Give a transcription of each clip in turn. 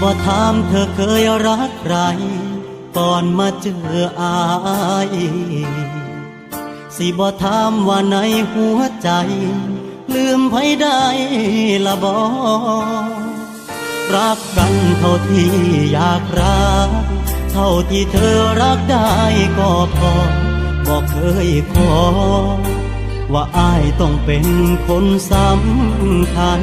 บ่ถามเธอเคยรักใคร ก่อนมาเจออาย สิบ่ถามว่าในหัวใจ ลืมไผได้ละบ่รักกันเท่าที่อยากรัก เท่าที่เธอรักได้ก็พอบอกเคยขอ ว่าอายต้องเป็นคนสำคัญ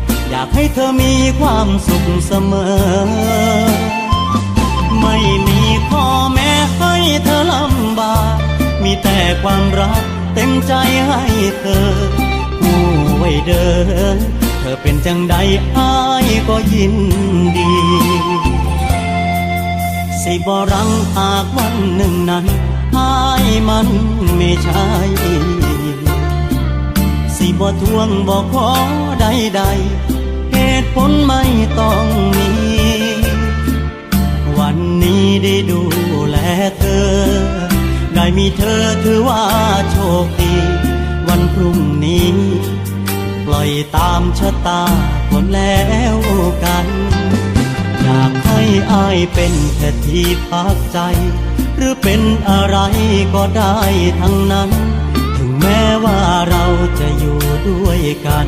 อยากให้เธอมีความสุขเสมอ ไม่มีข้อแม้ให้เธอลำบาก มีแต่ความรักเต็มใจให้เธอผู้ไว้เดิน เธอเป็นจังใดอายก็ยินดี สิบรังหากวันหนึ่งนั้นหายมันไม่ใช่สิบ่ทวงบ่ขอใดๆ ผลไม่ต้องมี วันนี้ได้ดูแลเธอ ได้มีเธอถือว่าโชคดี วันพรุ่งนี้ ปล่อยตามชะตาคนแล้วกัน อยากให้อายเป็นแค่ที่พักใจ หรือเป็นอะไรก็ได้ทั้งนั้น ถึงแม้ว่าเราจะอยู่ด้วยกัน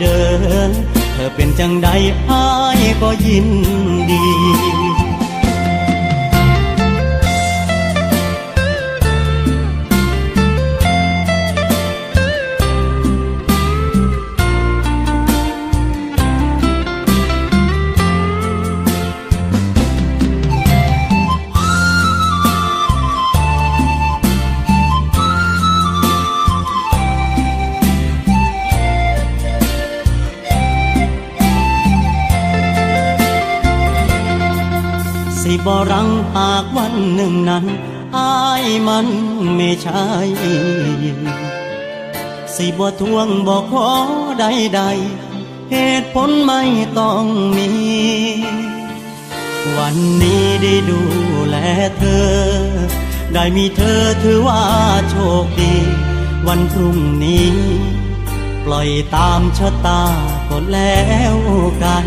เดิน เธอเป็นจังใดอายก็ยินดี สิบรังหากวันหนึ่งนั้นอายมันไม่ใช่สิบ่ทวงบ่ขอใดๆเหตุผลไม่ต้องมี วันนี้ได้ดูแลเธอ ได้มีเธอถือว่าโชคดี วันพรุ่งนี้ ปล่อยตามชะตาก็แล้วกัน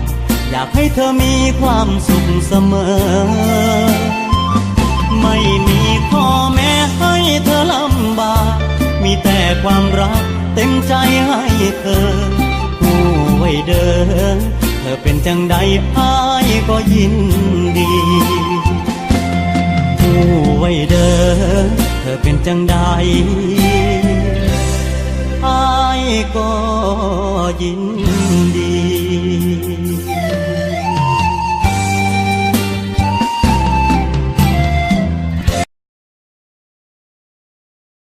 ย อยากให้เธอมีความสุขเสมอ ไม่มีข้อแม้ให้เธอลำบาก มีแต่ความรักเต็มใจให้เธอผู้ไว้เดิน เธอเป็นจังใดอายก็ยินดีผู้ไว้เดิน เธอเป็นจังใดอายก็ยินดี